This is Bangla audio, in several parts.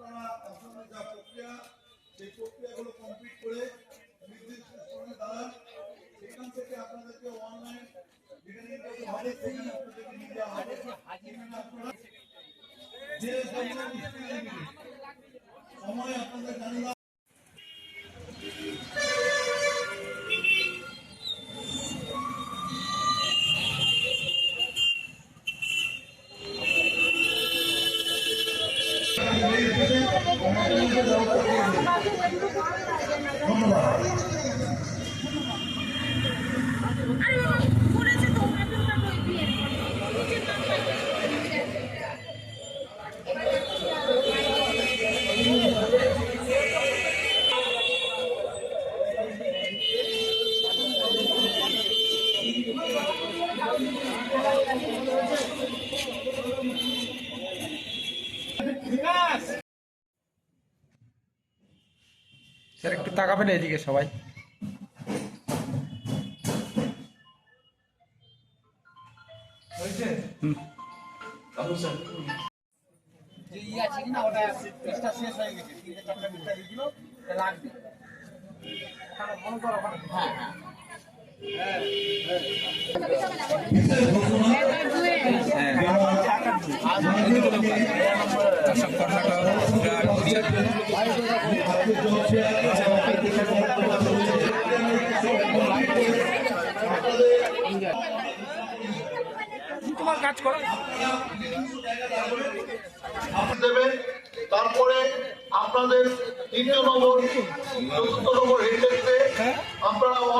আপনারা আসলে যা প্রক্রিয়া, সেই প্রক্রিয়াগুলো কমপ্লিট করে নির্দিষ্ট স্থানে দাঁড়ান। সেখান থেকে আপনাদেরকে অনলাইন যেখানে হবে সেখানে আপনাদেরকে নিয়ে যাওয়া হবে। যে সময় আপনাদের জানিয়ে দেওয়া স্যার একটু তাকাবেন এদিকে সবাই। যে ই আছে কিনা ওটা পিসটা শেষ হয়ে গেছে তিনটে চারটা পিসটা দিয়েছিল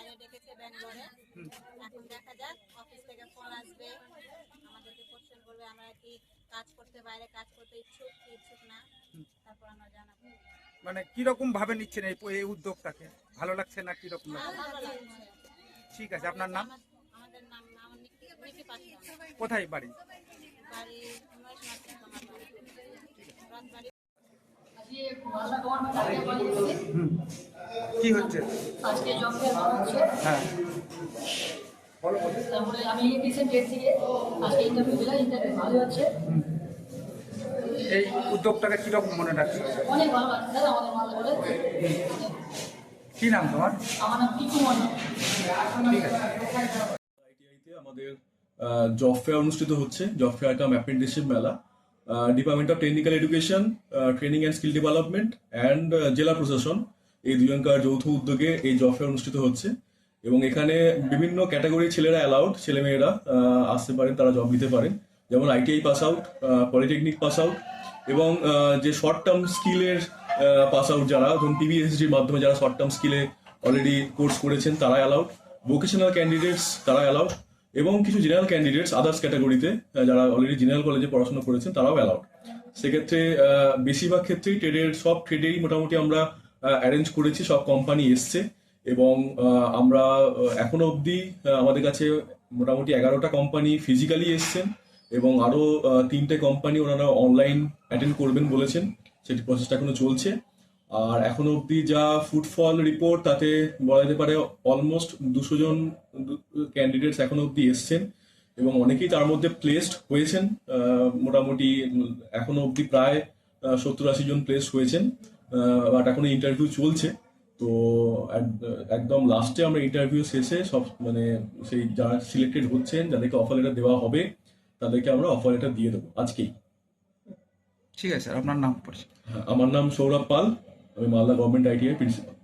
বাইরে ডেকেছে ব্যাঙ্গালোরে। এখন দেখা যাক অফিস থেকে ফোন আসবে। আমাদেরকে কোশ্চেন করবে আমরা কি কাজ করতে বাইরে কাজ করতে ইচ্ছুক কি ইচ্ছুক না? তারপর আমরা জানাব। মানে কীরকম ভাবে নিচ্ছেন এই উদ্যোগটাকে? ভালো লাগছে না কীরকম ঠিক আছে আপনার নাম? আমাদের নাম নাম কোথায় বাড়ি? বাড়ি কি হচ্ছে? আজকে জব হচ্ছে হ্যাঁ। বলো বলো। তারপরে আমি রিসেন্ট ডেট থেকে আজকে ইন্টারভিউ দিলাম ইন্টারভিউ ভালো হচ্ছে। এই উদ্যোগটাকে কীরকম মনে রাখছে? অনেক ভালো লাগছে দাদা আমাদের মালদা কলেজ কি নাম তোমার? আমার নাম টিকু মন্ডল ঠিক আছে। আইটিআইতে আমাদের জব ফেয়ার অনুষ্ঠিত হচ্ছে জব ফেয়ার কাম অ্যাপ্রেন্টিসশিপ মেলা। Department of technical education training and skill development and জেলা প্রশাসন। এই দুজনকার যৌথ উদ্যোগে এই জব ফেয়ার অনুষ্ঠিত হচ্ছে। এবং এখানে বিভিন্ন ক্যাটাগরি ছেলেরা অ্যালাউড ছেলেমেয়েরা আসতে পারেন, তারা জব নিতে পারেন। যেমন ITI pass out polytechnic pass out এবং যে শর্ট টার্ম স্কিলের পাস আউট যারা, ধরুন পিবিএসডির মাধ্যমে যারা শর্ট টার্ম স্কিলে অলরেডি কোর্স করেছেন, তারা অ্যালাউড ভোকেশনাল ক্যান্ডিডেটস তারা অ্যালাউড এবং কিছু জেনারেল ক্যান্ডিডেটস আদার্স ক্যাটাগরিতে যারা অলরেডি জেনারেল কলেজে পড়াশোনা করেছেন, তারাও অ্যালাউড সেক্ষেত্রে বেশিরভাগ ক্ষেত্রেই ট্রেডের সব ট্রেডেরই মোটামুটি আমরা অ্যারেঞ্জ করেছি, সব কোম্পানি এসছে এবং আমরা এখনও অবধি আমাদের কাছে মোটামুটি এগারোটা কোম্পানি ফিজিক্যালি এসছেন এবং আরও তিনটে কোম্পানি ওনারা অনলাইন অ্যাটেন্ড করবেন বলেছেন। সেটি প্রসেসটা এখনও চলছে। আর এখনও অবধি যা ফুটফল রিপোর্ট তাতে বলা যেতে পারে অলমোস্ট দুশো জন ক্যান্ডিডেটস এখনও অবধি এসছেন এবং অনেকেই তার মধ্যে প্লেসড হয়েছেন। মোটামুটি এখনও অবধি প্রায় সত্তর আশি জন প্লেস হয়েছেন। বাট এখন ইন্টারভিউ চলছে। তো এক- একদম লাস্টে আমরা ইন্টারভিউ শেষে সব মানে সেই যারা সিলেক্টেড হচ্ছেন যাদেরকে অফার লেটার দেওয়া হবে তাদেরকে আমরা অফার লেটার দিয়ে দেবো আজকেই। ঠিক আছে স্যার আপনার নাম পরিচয় হ্যাঁ, আমার নাম সৌরভ পাল আমি মালদা গভর্নমেন্ট আইটিআই প্রিন্সিপাল